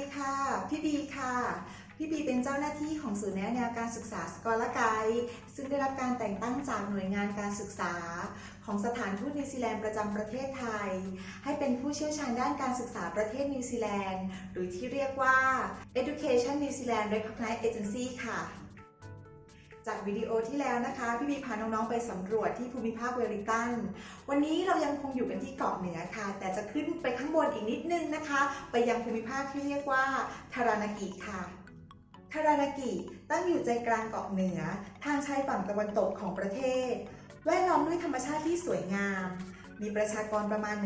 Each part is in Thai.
ยค่ะ พี่บีค่ะ พี่บีเป็นเจ้าหน้าที่ของศูนย์แนะแนวการศึกษาสกอลไกด์ซึ่งได้รับการแต่งตั้งจากหน่วยงานการศึกษา ของสถานทูตนิวซีแลนด์ประจำประเทศไทย ให้เป็นผู้เชี่ยวชาญด้านการศึกษาประเทศนิวซีแลนด์ หรือที่เรียกว่า Education New Zealand Recognized Agency ค่ะ จากวิดีโอที่แล้วนะคะ พี่บีพาน้อง ๆ ไปสำรวจที่ภูมิภาคเวลลิงตัน วันนี้เรายังคงอยู่กันที่เกาะเหนือค่ะ แต่จะขึ้นไปข้างบนอีกนิดนึงนะคะ ไปยังภูมิภาคที่เรียกว่าทารานากิค่ะทารานากิตั้งอยู่ใจกลางเกาะเหนือ ทางชายฝั่งตะวันตกของประเทศ แวดล้อมด้วยธรรมชาติที่สวยงาม มีประชากรประมาณ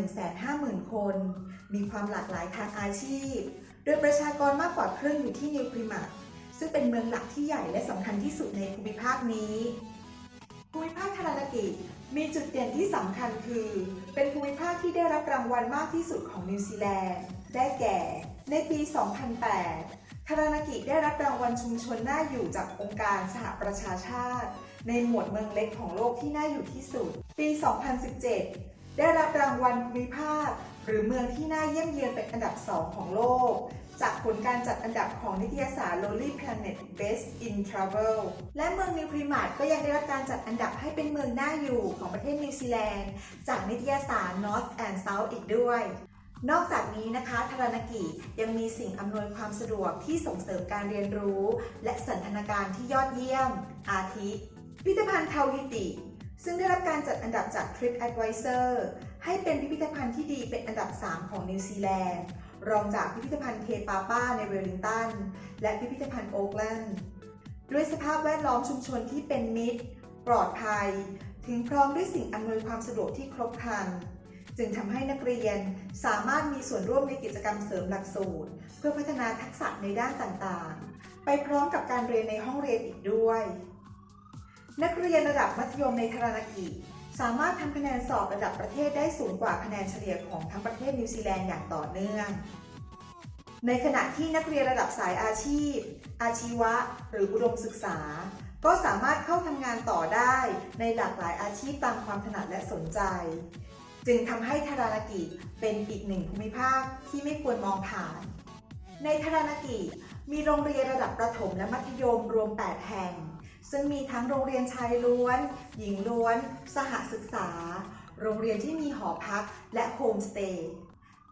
150,000 คน มีความหลากหลายทางอาชีพ โดยประชากรมากกว่าครึ่งอยู่ที่นิวพริมัต ซึ่งเป็นเมืองหลักที่ใหญ่และสำคัญที่สุดในภูมิภาคนี้ ภูมิภาคทารานากิมีจุดเด่นที่สำคัญคือ เป็นภูมิภาคที่ได้รับรางวัลมากที่สุดของนิวซีแลนด์ ได้แก่ ในปี 2008 ทารานากิได้รับรางวัลชุมชนน่าอยู่จากองค์การสหประชาชาติ ในหมวดเมืองเล็กของโลกที่น่าอยู่ที่สุด ปี 2017 ได้รับรางวัลภูมิภาค หรือเมืองที่น่าเยี่ยมเยียนเป็นอันดับ2ของโลก จากผลการจัดอันดับของนิตยสาร Lonely Planet Best in Travel และเมืองนิวพริมาตก็ยังได้รับการจัดอันดับให้เป็นเมืองน่าอยู่ของประเทศนิวซีแลนด์ จากนิตยสาร North and South อีกด้วยนอกจากนี้นะคะทารานากิยังมีสิ่งอำนวยความสะดวกที่ส่งเสริมการเรียนรู้ และสันทนาการที่ยอดเยี่ยม อาทิพิพิธภัณฑ์ทาวิติ ซึ่งได้รับการจัดอันดับจาก TripAdvisor ให้เป็นพิพิธภัณฑ์ที่ดีเป็นอันดับ 3 ของนิวซีแลนด์ รองจากพิพิธภัณฑ์เคปาป้าในเวลลิงตัน และพิพิธภัณฑ์โอ๊กแลนด์ด้วยสภาพแวดล้อมชุมชนที่เป็นมิตร ปลอดภัย ถึงพร้อมด้วยสิ่งอำนวยความสะดวกที่ครบครัน จึงทำให้นักเรียนสามารถมีส่วนร่วมในกิจกรรมเสริมหลักสูตร เพื่อพัฒนาทักษะในด้านต่างๆ ไปพร้อมกับการเรียนในห้องเรียนอีกด้วย นักเรียนระดับมัธยมในทารากิ สามารถทำคะแนนสอบระดับประเทศได้สูงกว่าคะแนนเฉลี่ยของทั้งประเทศนิวซีแลนด์อย่างต่อเนื่อง ในขณะที่นักเรียนระดับสายอาชีพ อาชีวะ หรืออุดมศึกษา ก็สามารถเข้าทำงานต่อได้ในหลากหลายอาชีพตามความถนัดและสนใจ จึงทำให้ทารานากิเป็นอีกหนึ่งภูมิภาคที่ไม่ควรมองผ่าน ในทารานากิมีโรงเรียนระดับประถมและมัธยมรวม 8 แห่ง ซึ่งมีทั้งโรงเรียนชายล้วน หญิงล้วน สหศึกษา โรงเรียนที่มีหอพักและโฮมสเตย์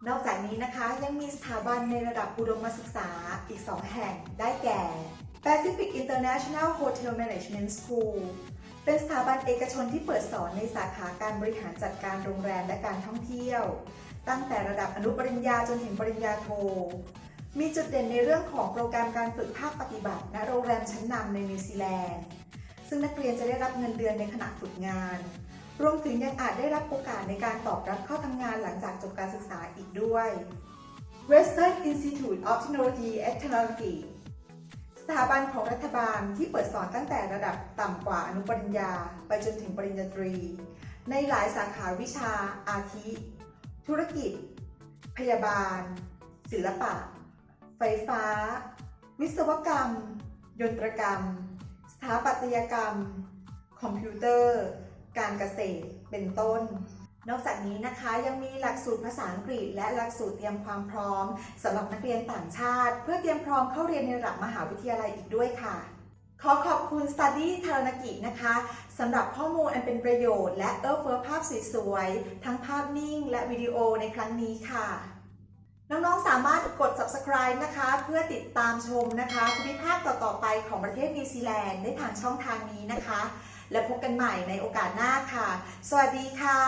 นอกจากนี้นะคะยังมีสถาบันในระดับอุดมศึกษาอีก 2 แห่งได้แก่ Pacific International Hotel Management School เป็นสถาบันเอกชนที่เปิดสอนในสาขาการบริหารจัดการโรงแรมและการท่องเที่ยว ตั้งแต่ระดับอนุปริญญาจนถึงปริญญาโท มีจุดเด่นในเรื่องของโปรแกรมการฝึกภาคปฏิบัติณโรงแรมชั้นนำในนิวซีแลนด์ ซึ่งนักเรียนจะได้รับเงินเดือนในขณะฝึกงาน รวมถึงยังอาจได้รับโอกาสในการตอบรับเข้าทำงานหลังจากจบการศึกษาอีกด้วย Western Institute of Technology and Technology สถาบันของรัฐบาลที่เปิดสอนตั้งแต่ระดับต่ำกว่าอนุปริญญา ไปจนถึงปริญญาตรี ในหลายสาขาวิชาอาทิ ธุรกิจ พยาบาล ศิลปะ ฟฟ้า วิศวกรรม ยนตรกรรม สถาปัตยกรรม คอมพิวเตอร์ การเกษตร เป็นต้น นอกจากนี้นะคะยังมีหลักสูตรภาษาอังกฤษ และหลักสูตรเตรียมความพร้อมสำหรับนักเรียนต่างชาติ เพื่อเตรียมพร้อมเข้าเรียนในระดับมหาวิทยาลัยอีกด้วยค่ะขอขอบคุณ Study ทารนากินะคะสำหรับข้อมูลอันเป็นประโยชน์และเอื้อเฟื้อภาพสวยๆ ทั้งภาพนิ่งและวิดีโอในครั้งนี้ค่ะ น้องๆสามารถ subscribe นะคะ เพื่อติดตามชมนะคะภูมิภาคต่อๆไปของประเทศนิวซีแลนด์ได้ทางช่องทางนี้นะคะ และพบกันใหม่ในโอกาสหน้าค่ะ สวัสดีค่ะ